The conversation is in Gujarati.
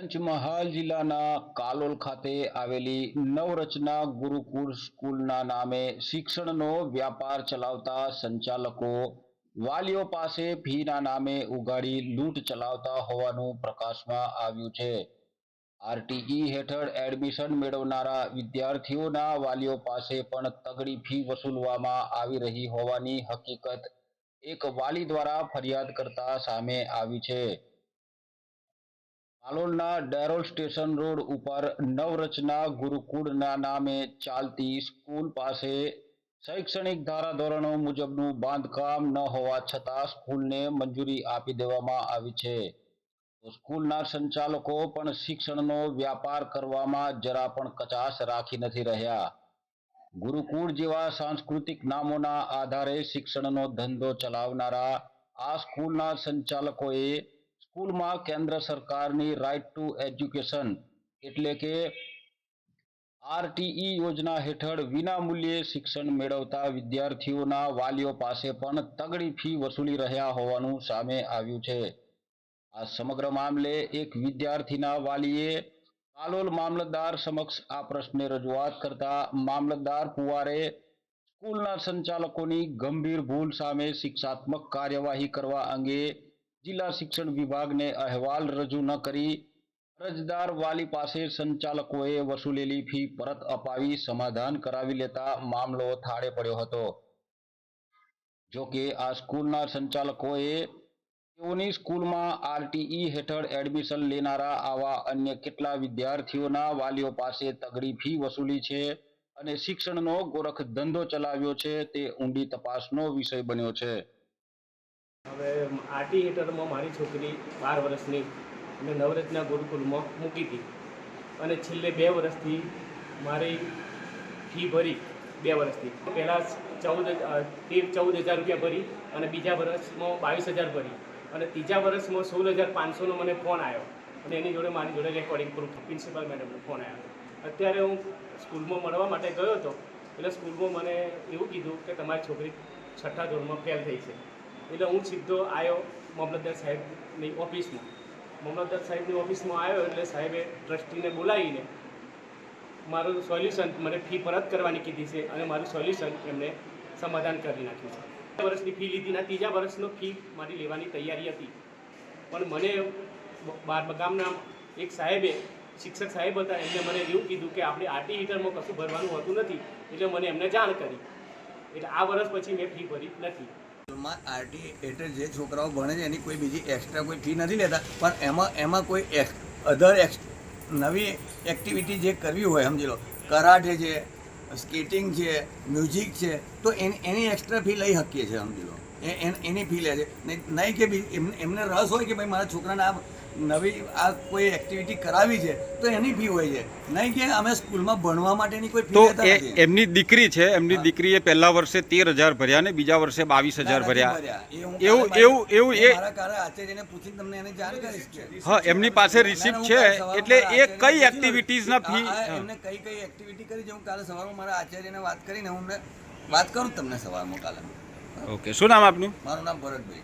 પંચમહાલ જિલ્લાના કાલોલ ખાતે આવેલી નવરચના ગુરુકુળ સ્કૂલના નામે શિક્ષણનો વ્યાપાર ચલાવતા સંચાલકો વાલીઓ પાસે ફીના નામે ઉગાડી લૂંટ ચલાવતા હોવાનું પ્રકાશમાં આવ્યું છે. આરટીઈ હેઠળ એડમિશન મેળવનારા વિદ્યાર્થીઓના વાલીઓ પાસે પણ તગડી ફી વસૂલવામાં આવી રહી હોવાની હકીકત એક વાલી દ્વારા ફરિયાદ કરતા સામે આવી છે. પાલોલના ડેરોલ સ્ટેશન રોડ ઉપર નવરચના ગુરુકુળના નામે ચાલતી સ્કૂલ પાસે શૈક્ષણિક ધારાધોરણો મુજબનું બાંધકામ ન હોવા છતાં સ્કૂલને મંજૂરી આપી દેવામાં આવી છે. સ્કૂલના સંચાલકો પણ શિક્ષણનો વ્યાપાર કરવામાં જરા પણ કચાશ રાખી નથી રહ્યા. ગુરુકુળ જેવા સાંસ્કૃતિક નામોના આધારે શિક્ષણનો ધંધો ચલાવનારા આ સ્કૂલના સંચાલકોએ સ્કૂલમાં કેન્દ્ર સરકારની રાઇટ ટુ એજ્યુકેશન એટલે કે આરટીઈ યોજના હેઠળ વિનામૂલ્યે શિક્ષણ મેળવતા વિદ્યાર્થીઓના વાલીઓ પાસે પણ તગડી ફી વસૂલી રહ્યા હોવાનું સામે આવ્યું છે. આ સમગ્ર મામલે એક વિદ્યાર્થીના વાલીએ કાલોલ મામલતદાર સમક્ષ આ પ્રશ્ને રજૂઆત કરતા મામલતદાર પુવારે સ્કૂલના સંચાલકોની ગંભીર ભૂલ સામે શિક્ષાત્મક કાર્યવાહી કરવા અંગે જિલ્લા શિક્ષણ વિભાગને અહેવાલ રજૂ ન કરી અરજદાર વાલી પાસે સંચાલકોએ વસૂલેલી ફી પરત અપાવી સમાધાન કરાવી લેતા મામલો થાળે પડ્યો હતો. જો કે આ સ્કૂલના સંચાલકોએ તેઓની સ્કૂલમાં આરટીઈ હેઠળ એડમિશન લેનારા આવા અન્ય કેટલા વિદ્યાર્થીઓના વાલીઓ પાસે તગડી ફી વસૂલી છે અને શિક્ષણનો ગોરખ ધંધો ચલાવ્યો છે તે ઊંડી તપાસનો વિષય બન્યો છે. હવે આરટી હેઠળમાં મારી છોકરી બાર વર્ષની મેં નવરત્ના ગુરુકુલમાં મૂકી હતી. અને છેલ્લે બે વર્ષથી મારી ફી ભરી બે વર્ષથી. પહેલાં ચૌદ તેર ચૌદ હજાર રૂપિયા ભરી અને બીજા વર્ષમાં બાવીસ હજાર ભરી. અને ત્રીજા વર્ષમાં સોળ હજાર પાંચસોનો મને ફોન આવ્યો. અને એની જોડે મારી જોડે રેકોર્ડિંગ પ્રૂફ પ્રિન્સિપાલ મેડમનો ફોન આવ્યો. અત્યારે હું સ્કૂલમાં મળવા માટે ગયો હતો. એટલે સ્કૂલમાં મને એવું કીધું કે તમારી છોકરી છઠ્ઠા ધોરણમાં ફેલ થઈ છે. એટલે હું સીધો આવ્યો મામલતદાર સાહેબની ઓફિસમાં. મામલતદાર સાહેબની ઓફિસમાં આવ્યો એટલે સાહેબે ટ્રસ્ટીને બોલાવીને મારું સોલ્યુશન, મને ફી પરત કરવાની કીધી છે અને મારું સોલ્યુશન એમણે સમાધાન કરી નાખ્યું છે. બે વર્ષની ફી લીધી ના, ત્રીજા વર્ષનો ફી મારી લેવાની તૈયારી હતી. પણ મને બાર ગામના એક સાહેબે, શિક્ષક સાહેબ હતા, એમને મને એવું કીધું કે આપણે આરટી હીટરમાં કશું ભરવાનું હોતું નથી, એટલે મને એમને જાણ કરી. એટલે આ વર્ષ પછી મેં ફી ભરી નથી. સ્કૂલમાં આરટી એટલે જે છોકરાઓ ભણે છે, એની કોઈ બીજી એક્સ્ટ્રા કોઈ ફી નથી લેતા. પણ એમાં એમાં કોઈ અધર એક્સ નવી એક્ટિવિટી જે કરવી હોય, સમજી લો, કરાટે છે સ્કેટિંગ છે મ્યુઝિક છે, તો એની એક્સ્ટ્રા ફી લઈ શકીએ છીએ, સમજી લો. એની ફી લે છે. નહીં કે એમને રસ હોય કે ભાઈ મારા છોકરાને આ નવી આ કોઈ એક્ટિવિટી કરાવી છે તો એની ફી હોય છે. નહીં કે અમે સ્કૂલમાં ભણવા માટેની કોઈ તો એ એમની દીકરી છે એમની. દીકરીએ પહેલા વર્ષે તેર હજાર ભર્યા ને બીજા વર્ષે બાવીસ હજાર ભર્યા. એવું એવું એવું એ મારા આચાર્યને પૂછીને તમને એને જાણ કરીશ કે હા એમની પાસે રિસિપ્ટ છે એટલે એ કઈ એક્ટિવિટીઝના ફી એમને કઈ કઈ એક્ટિવિટી કરી છે હું કાલે સવારમાં મારા આચાર્યને વાત કરીને હું વાત કરું તમને સવારમાં કાલે. ઓકે શું નામ આપનું? મારું નામ ભરતભાઈ.